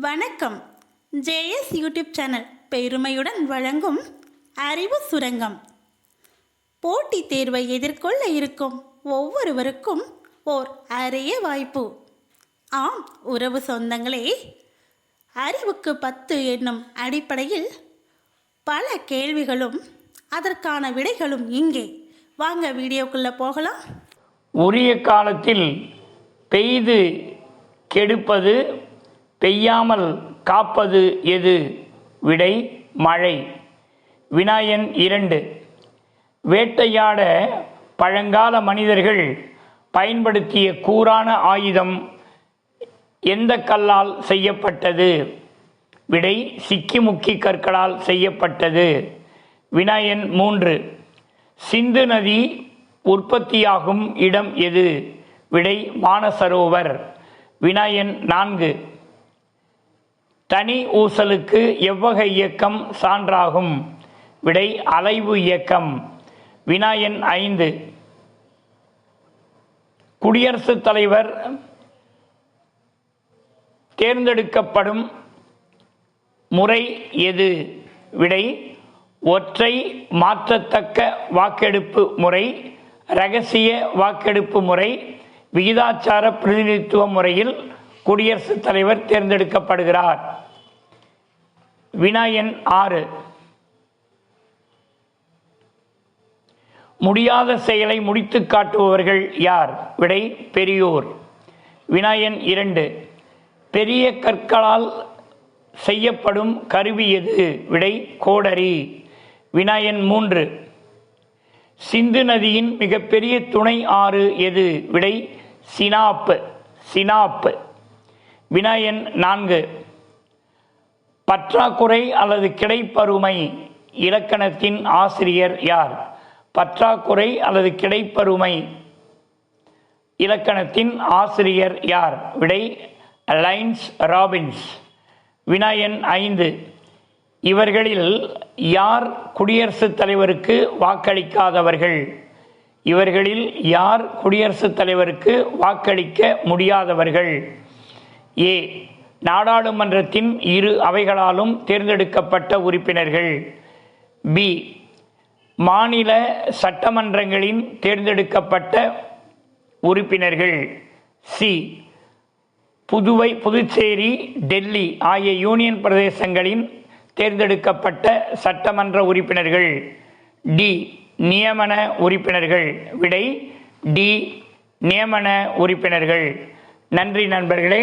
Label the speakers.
Speaker 1: வணக்கம். JS YouTube channel பெருமையுடன் வழங்கும் அறிவு சுரங்கம். போட்டித் தேர்வை எதிர்கொள்ள இருக்கும் ஒவ்வொருவருக்கும் ஓர் அரிய வாய்ப்பு. ஆம் உறவு சொந்தங்களே அறிவுக்கு பத்து என்னும் அடிப்படையில் பல கேள்விகளும் அதற்கான விடைகளும் இங்கே. வாங்க வீடியோக்குள்ளே போகலாம்.
Speaker 2: உரிய காலத்தில் பெய்து கெடுப்பது பெய்யாமல் காப்பது எது? விடை மழை. வினாயன் இரண்டு. வேட்டையாட பழங்கால மனிதர்கள் பயன்படுத்திய கூரான ஆயுதம் எந்த கல்லால் செய்யப்பட்டது? விடை சிக்கி முக்கி கற்களால் செய்யப்பட்டது. வினாயன் மூன்று. சிந்து நதி உற்பத்தியாகும் இடம் எது? விடை மானசரோவர். வினாயன் நான்கு. தனி ஊசலுக்கு எவ்வகை இயக்கம் சான்றாகும்? விடை அலைவு இயக்கம். வினாயன் ஐந்து. குடியரசுத் தலைவர் தேர்ந்தெடுக்கப்படும் முறை எது? விடை ஒற்றை மாற்றத்தக்க வாக்கெடுப்பு முறை ரகசிய வாக்கெடுப்பு முறை விகிதாச்சார பிரதிநிதித்துவ முறையில் குடியரசுத் தலைவர் தேர்ந்தெடுக்கப்படுகிறார். வினாயன் ஆறு. முடியாத செயலை முடித்து காட்டுபவர்கள் யார்? விடை பெரியோர். வினாயன் இரண்டு. பெரிய கற்களால் செய்யப்படும் கருவி எது? விடை கோடரி. வினாயன் மூன்று. சிந்து நதியின் மிகப்பெரிய துணை ஆறு எது? விடை சினாப்பு. சினாப்பு. சினாப் வினாயன் நான்கு. பற்றாக்குறை அல்லது கிடைப்பருமை இலக்கணத்தின் ஆசிரியர் யார்? பற்றாக்குறை அல்லது கிடைப்பருமை இலக்கணத்தின் ஆசிரியர் யார்? விடை லைன்ஸ் ராபின்ஸ். வினாயன் ஐந்து. இவர்களில் யார் குடியரசுத் தலைவருக்கு வாக்களிக்காதவர்கள்? இவர்களில் யார் குடியரசுத் தலைவருக்கு வாக்களிக்க முடியாதவர்கள்? ஏ நாடாளுமன்றத்தின் இரு அவைகளாலும் தேர்ந்தெடுக்கப்பட்ட உறுப்பினர்கள். பி மாநில சட்டமன்றங்களின் தேர்ந்தெடுக்கப்பட்ட உறுப்பினர்கள். சி புதுவை புதுச்சேரி டெல்லி ஆகிய யூனியன் பிரதேசங்களின் தேர்ந்தெடுக்கப்பட்ட சட்டமன்ற உறுப்பினர்கள். டி நியமன உறுப்பினர்கள். விடை டி நியமன உறுப்பினர்கள். நன்றி நண்பர்களே.